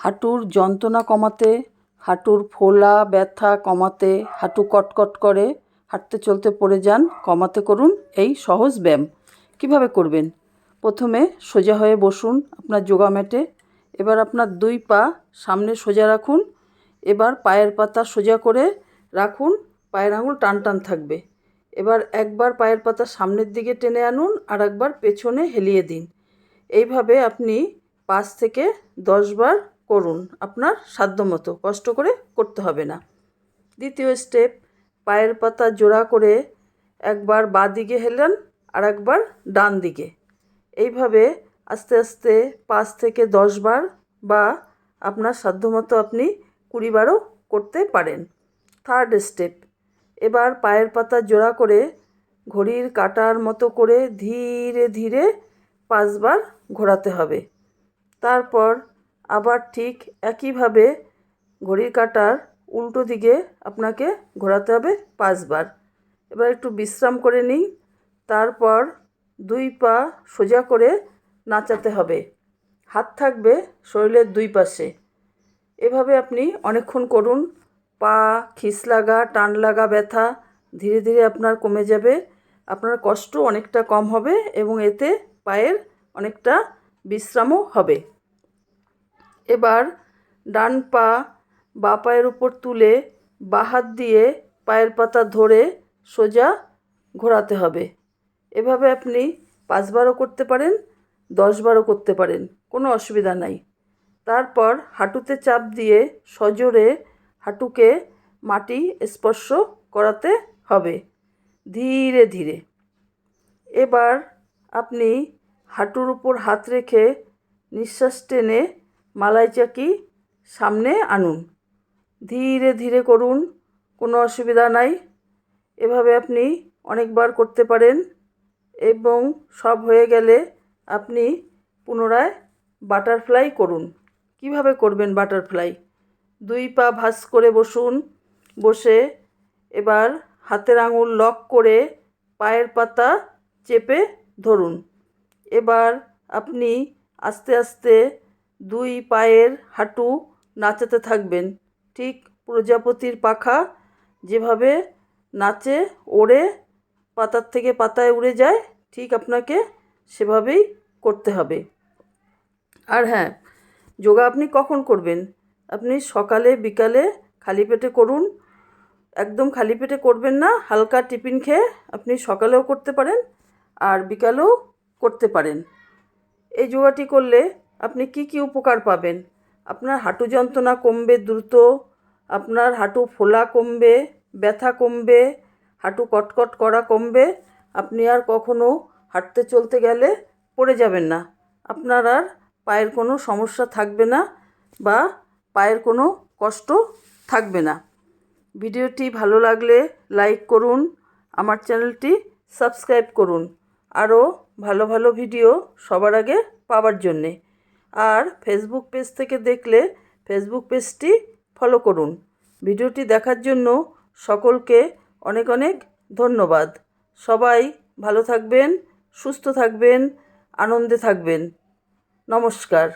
হাঁটুর যন্ত্রণা কমাতে, হাঁটুর ফোলা ব্যথা কমাতে, হাঁটু কটকট করে হাঁটতে চলতে পড়ে যান, কমাতে করুন এই সহজ ব্যায়াম। কীভাবে করবেন? প্রথমে সোজা হয়ে বসুন আপনার যোগা ম্যাটে। এবার আপনার দুই পা সামনে সোজা রাখুন। এবার পায়ের পাতা সোজা করে রাখুন, পায়ের আঙুল টান টান থাকবে। এবার একবার পায়ের পাতা সামনের দিকে টেনে আনুন আর একবার পেছনে হেলিয়ে দিন। এইভাবে আপনি পাঁচ থেকে দশ বার করুন। আপনার সাধ্যমতো। কষ্ট করে করতে হবে না। দ্বিতীয় স্টেপ, পায়ের পাতা জোড়া করে একবার বাঁ দিকে হেলান আর একবার ডান দিকে। এইভাবে আস্তে আস্তে পাঁচ থেকে দশ বার বা আপনার সাধ্যমতো আপনি কুড়িবারও করতে পারেন। থার্ড স্টেপ, এবার পায়ের পাতা জোড়া করে ঘড়ির কাটার মতো করে ধীরে ধীরে পাঁচবার ঘোরাতে হবে। তারপর আবার ঠিক একইভাবে ঘড়ির কাঁটার উল্টো দিকে আপনাকে ঘোরাতে হবে পাঁচবার। এবার একটু বিশ্রাম করে নিই তারপর দুই পা সোজা করে নাচাতে হবে। হাত থাকবে শরীরের দুই পাশে। এভাবে আপনি অনেকক্ষণ করুন, পা, খিস লাগা, টান লাগা, ব্যথা ধীরে ধীরে আপনার কমে যাবে, আপনার কষ্ট অনেকটা কম হবে এবং এতে পায়ের অনেকটা বিশ্রামও হবে। এবার ডান পা বা পায়ের উপর তুলে বা হাত দিয়ে পায়ের পাতা ধরে সোজা ঘোরাতে হবে। এভাবে আপনি পাঁচবারও করতে পারেন দশবারও করতে পারেন, কোনো অসুবিধা নাই। তারপর হাঁটুতে চাপ দিয়ে সজোরে হাঁটুকে মাটি স্পর্শ করাতে হবে, ধীরে ধীরে। এবার আপনি হাঁটুর উপর হাত রেখে নিঃশ্বাস টেনে মালাই চাকি সামনে আনুন। ধীরে ধীরে করুন, কোনো অসুবিধা নাই। এভাবে আপনি অনেকবার করতে পারেন এবং সব হয়ে গেলে আপনি পুনরায় বাটারফ্লাই করুন। কীভাবে করবেন বাটারফ্লাই? দুই পা ভাঁজ করে বসুন, বসে এবার হাতের আঙুল লক করে পায়ের পাতা চেপে ধরুন। এবার আপনি আস্তে আস্তে দুই পায়ের হাঁটু নাচাতে থাকবেন। ঠিক প্রজাপতির পাখা যেভাবে নাচে, ওড়ে, পাতার থেকে পাতায় উড়ে যায়, ঠিক আপনাকে সেভাবেই করতে হবে। আর হ্যাঁ যোগা আপনি কখন করবেন? আপনি সকালে, বিকালে খালি পেটে করুন। একদম খালি পেটে করবেন না, হালকা টিফিন খেয়ে আপনি সকালেও করতে পারেন আর বিকালেও করতে পারেন। এই যোগাটি করলে আপনি কি কি উপকার পাবেন? আপনার হাঁটু যন্ত্রণা কমবে দ্রুত, আপনার হাঁটু ফোলা কমবে, ব্যথা কমবে, হাঁটু কটকট করা কমবে, আপনি আর কখনো হাঁটতে চলতে গেলে পড়ে যাবেন না। আপনার আর পায়ের কোনো সমস্যা থাকবে না বা পায়ের কোনো কষ্ট থাকবে না। ভিডিওটি ভালো লাগলে লাইক করুন, আমার চ্যানেলটি সাবস্ক্রাইব করুন। আরও ভালো ভালো ভিডিও সবার আগে পাওয়ার জন্যে। আর ফেসবুক পেজ থেকে দেখলে ফেসবুক পেজটি ফলো করুন। ভিডিওটি দেখার জন্য সকলকে অনেক অনেক ধন্যবাদ। সবাই ভালো থাকবেন, সুস্থ থাকবেন, আনন্দে থাকবেন। নমস্কার।